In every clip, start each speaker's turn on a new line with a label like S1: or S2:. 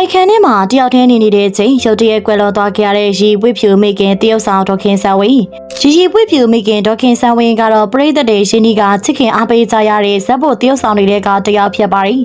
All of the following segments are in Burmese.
S1: တိုက်ခန်းထဲမှာတယောက်တည်းနေနေတဲ့အချိန်ရုတ်တရက်ကွယ်လွန်သွားခဲ့ရတဲ့ရီပွေဖြူမိခင်တရုတ်ဆောင်ဒေါခင်ဆန်ဝင်းရီရီပွေဖြူမိခင်ဒေါခင်ဆန်ဝင်းကတော့ပရိသတ်တွေရှင်ဒီကချစ်ခင်အားပေးကြရတဲ့ဇက်ဖို့တရုတ်ဆောင်တွေကတယောက်ဖြစ်ပါတယ်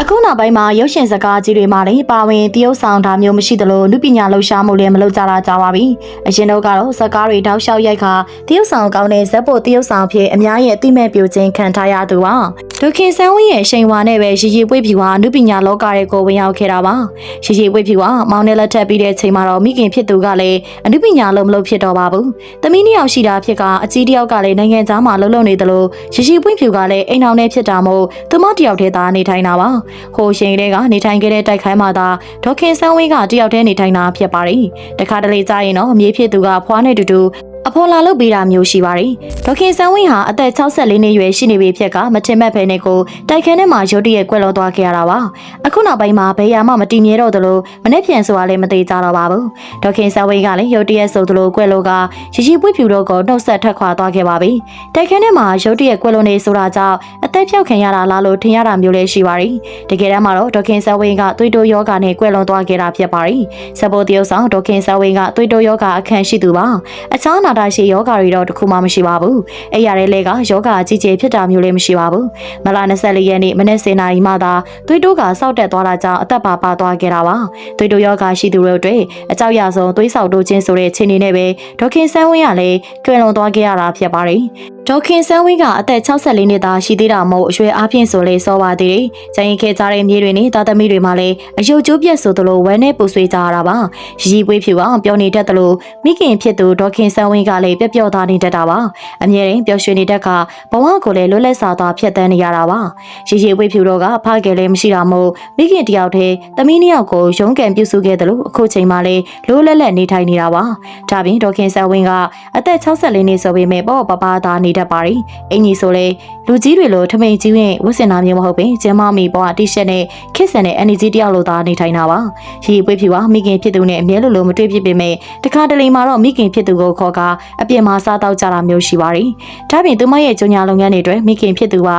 S1: အခုနောက်ပိုင်းမှာရုပ်ရှင်စကားကြီးတွေမှာလည်းပါဝင်တရုတ်ဆောင်တာမျိုးမရှိသလိုလူပညာလှူရှားမှုလည်းမလုပ်ကြတာကြပါပြီ။အရင်တော့ကတော့စကားတွေတောက်လျှောက်ရိုက်ခါတရုတ်ဆောင်ကောင်းတဲ့ဇက်ဖို့တရုတ်ဆောင်ဖြစ်အများရဲ့အသိမဲ့ပြိုခြင်းခံထားရသူပါ။ ဒုခင်ဆန်းဝင်းရဲ့ရှိန်ဝါနဲ့ပဲရီရီပွေဖြူဟာလူပညာလောကတွေကိုဝင်ရောက်ခဲ့တာပါ။ရီရီပွေဖြူဟာမောင်နဲ့လက်ထပ်ပြီးတဲ့ချိန်မှာတော့မိခင်ဖြစ်သူကလည်းအနုပညာလုံးမလို့ဖြစ်တော့ပါဘူး။သမီးနှစ်ယောက်ရှိတာဖြစ်ကအကြီးတစ်ယောက်ကလည်းနိုင်ငံသားမှာလှုပ်လှုပ်နေသလိုရီရီပွေဖြူကလည်းအိမ်အောင်နဲ့ဖြစ်တာမို့သူမတစ်ယောက်တည်းသာနေထိုင်တာပါ။ဟိုရှိန်တွေကနေထိုင်ခဲ့တဲ့တိုက်ခိုင်းမှာသာဒေါခင်ဆန်းဝင်းကတစ်ယောက်တည်းနေထိုင်တာဖြစ်ပါတယ်။တခါတလေကြာရင်တော့အမြေဖြစ်သူကဖွားနဲ့တူတူ အဖော်လာလုပ်ပေးတာမျိုးရှိပါတယ်။ဒေါခင်ဆန်းဝင်းဟာအသက်64နှစ်ရွယ်ရှိနေပြီဖြစ်ကမထင်မဲ့ဖဲနဲ့ကိုတိုက်ခန်းထဲမှာရုတ်တရက်ကွက်လောသွားခဲ့ရတာပါ။အခုနောက်ပိုင်းမှာဘယ်ရာမှမတည်မြဲတော့သလိုမနေ့ပြန်ဆိုတာလည်းမသေးကြတော့ပါဘူး။ဒေါခင်ဆန်းဝင်းကလည်းရုတ်တရက်ဆိုသလိုကွက်လောကရရှိပွေဖြူတော့ကိုနှုတ်ဆက်ထက်ခွာသွားခဲ့ပါပြီ။တိုက်ခန်းထဲမှာရုတ်တရက်ကွက်လောနေဆိုတာကြောင့်အသက်ဖြောက်ခံရတာလားလို့ထင်ရတာမျိုးလည်းရှိပါတယ်။တကယ်တမ်းမှာတော့ဒေါခင်ဆန်းဝင်းကသွေးတိုးယောဂနဲ့ကွက်လွန်သွားခဲ့တာဖြစ်ပါတယ်။စပိုတရုပ်ဆောင်ဒေါခင်ဆန်းဝင်းကသွေးတိုးယောဂအခန့်ရှိသူပါ။အခြားနာတာရှိယောဂတွေတော့တခုမှမရှိပါဘူး။အဲ့ရတဲ့လေကယောဂအကြီးကျယ်ဖြစ်တာမျိုးလည်းမရှိပါဘူး။မလ24ရက်နေ့မနေ့10နာရီမှသာသွေးတိုးကစောက်တက်သွားတာကြောင့်အသက်ပါပါသွားခဲ့တာပါ။သွေးတိုးယောဂရှိသူတို့အတွက်အကြောက်ရဆုံးသွေးဆောက်တိုးခြင်းဆိုတဲ့ခြေအနေနဲ့ပဲဒေါခင်ဆန်းဝင်းကလည်းကွယ်လွန်သွားခဲ့ရတာဖြစ်ပါတယ်။ဒေါခင်ဆန်းဝင်းကအသက်64နှစ်သားရှိသေးတာမို့အရွယ်အားဖြင့်ဆိုလေစောပါသေးတယ်။ကျန်ရင်ခဲ့ကြတဲ့မြေတွေနဲ့တာသမီတွေမှာလည်းအယုတ်ကျိုးပြက်ဆိုသလိုဝမ်းနဲ့ပူဆွေးကြရတာပါ။ရီပွေးဖြူအောင်ပြောနေတတ်သလိုမိခင်ဖြစ်သူဒေါခင်ဆန်းဝင်းကလည်းပြက်ပြော့သားနေတတ်တာပါ။အမြဲတမ်းပျော်ရွှင်နေတတ်ကဘဝကိုလည်းလွတ်လပ်စွာသွားဖြတ်သန်းနေရတာပါ။ရီရီပွေးဖြူတော့ကဖခင်လည်းမရှိတာမို့မိခင်တယောက်တည်းသမီးနှစ်ယောက်ကိုရုန်းကန်ပြုစုခဲ့တယ်လို့အခုချိန်မှလည်းလိုးလက်လက်နေထိုင်နေတာပါ။ဒါပြင်ဒေါခင်ဆန်းဝင်းကအသက်64နှစ်ဆိုပေမဲ့ပေါ့ပပသားနေတတ်ပါတယ်။အင်ကြီးဆိုလေလူကြီးတွေလိုထမိန်ကြီးရင်ဝတ်ဆင်တာမျိုးမဟုတ်ပင်ကျမမီပေါ်တီရှပ်နဲ့ခစ်ဆန်တဲ့ energy တယောက်လိုသာနေထိုင်တာပါ။ရီပွေးဖြူကမိခင်ဖြစ်သူနဲ့အမြဲလိုလိုမတွေ့ဖြစ်ပေမဲ့တခါတလေမှာတော့မိခင်ဖြစ်သူကိုခေါ်ကအပြင်မှာစားတော့ကြတာမျိုးရှိပါတယ်။ဒါပြင်သူမရဲ့ကြုံညာလုပ်ငန်းတွေအတွက်မိခင်ဖြစ်သူက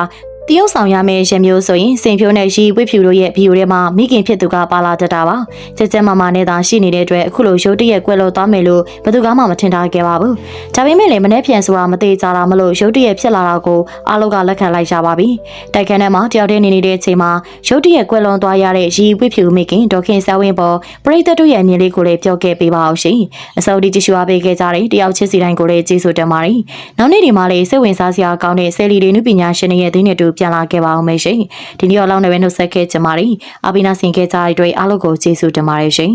S1: တရုတ်ဆောင်ရမယ့်ရမျိုးဆိုရင်စင်ဖြိုးနဲ့ရီဝိဖြူတို့ရဲ့ဗီဒီယိုထဲမှာမိခင်ဖြစ်သူကပါလာတတ်တာပါကြကြမမနဲ့သာရှိနေတဲ့အတွက်အခုလိုရုတ်တရက်ကွက်လို့သွားမယ်လို့ဘယ်သူမှမထင်ထားခဲ့ပါဘူးဒါပေမဲ့လည်းမနေ့ပြန်ဆိုတာမသေးကြတာမလို့ရုတ်တရက်ဖြစ်လာတာကိုအားလုံးကလက်ခံလိုက်ကြပါပြီတိုက်ခန်းထဲမှာတယောက်တည်းနေနေတဲ့အချိန်မှာရုတ်တရက်ကွက်လွန်သွားရတဲ့ရီဝိဖြူမိခင်ဒေါခင်ဆဝင်းပေါ်ပရိသတ်တို့ရဲ့အမြင်လေးကိုလည်းပြောခဲ့ပေးပါအောင်ရှင်အစောဒီကြည့်ရှုအားပေးခဲ့ကြတဲ့တယောက်ချစ်စီတိုင်းကိုလည်းကျေးဇူးတင်ပါတယ်နောက်နေ့ဒီမှာလည်းစိတ်ဝင်စားစရာကောင်းတဲ့ဆယ်လီတွေနုပညာရှင်တွေရဲ့သတင်းတွေတူပြန်လာခဲ့ပါအောင်မယ်ရှင်ဒီနေ့တော့လောက်နေပဲနှုတ်ဆက်ခဲ့ကြပါရီအဘိနာဆင်ခဲ့ကြတဲ့အတွက်အားလုံးကိုကျေးဇူးတင်ပါတယ်ရှင်